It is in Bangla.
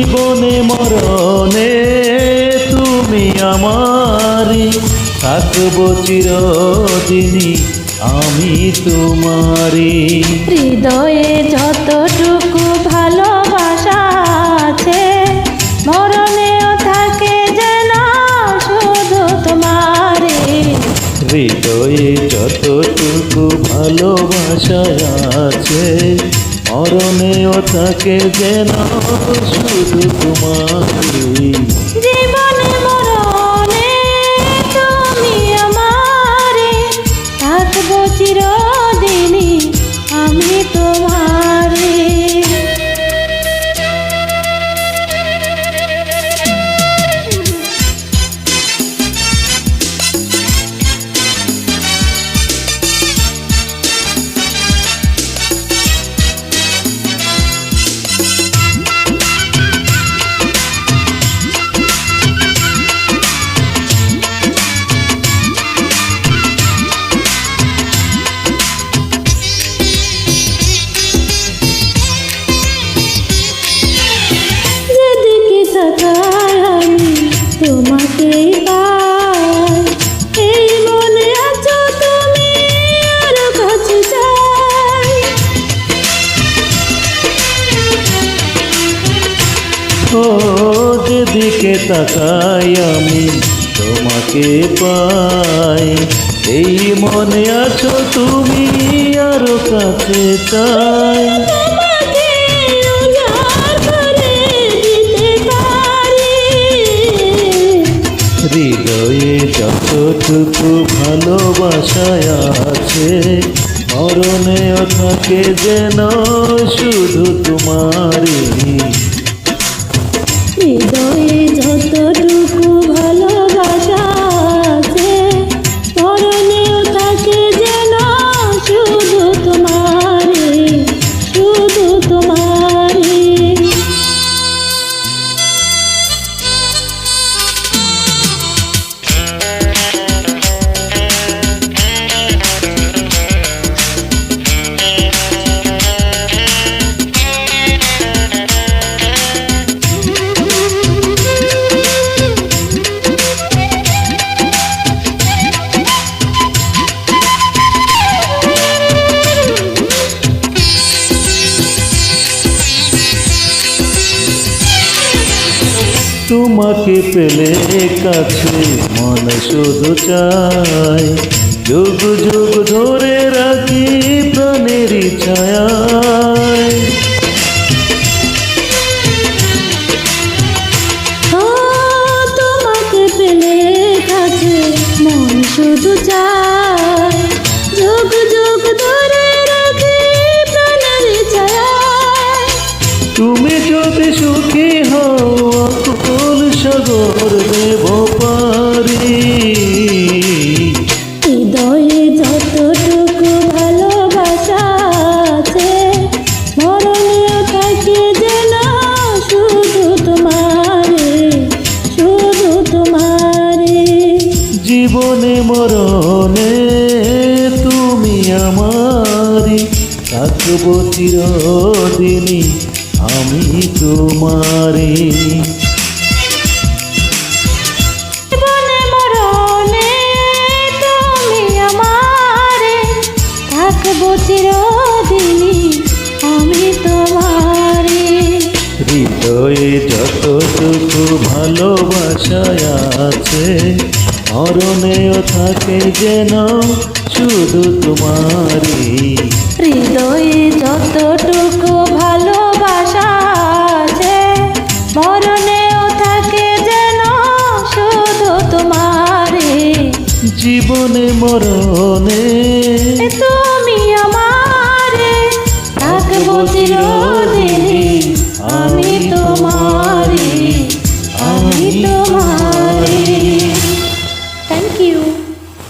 জীবনে মরণে তুমি আমারি থাকব চিরদিনই আমি তোমারি হৃদয়ে যতটুকু ভালোবাসা আছে মরণেও থাকে যেন শুধু তোমারে হৃদয়ে যতটুকু ভালোবাসা আছে মরণেও থাকে যেন শুধু তোমার পাই এই মনে আছো তুমি তাকাই আমি তোমাকে পাই। এই মনে আছো তুমি আরও কাছে চাই। ভালোবাসায় আছে। মরণেও থাকে যেন শুধু তোমারই। আছে থাকে যেন শুধু তোমারে শুধু তোমারে তোমাকে পেলে কাছে মন শুধু চাই যুগ যুগ ধরে রাখি প্রাণের ছায় জীবনে মরণে তুমি আমারি থাকব চিরদিনই আমি তোমারি থাকব চিরদিনই আমি তোমারে হৃদয়ে যতটুকু ভালোবাসায় আছে মরণেও থাকে যেন শুধু তোমারি হৃদয়ে যতটুকু ভালোবাসা আছে মরণেও থাকে যেন শুধু তোমারে জীবনে মরণে তুমি আমারে থাকব চিরদিনই। আমি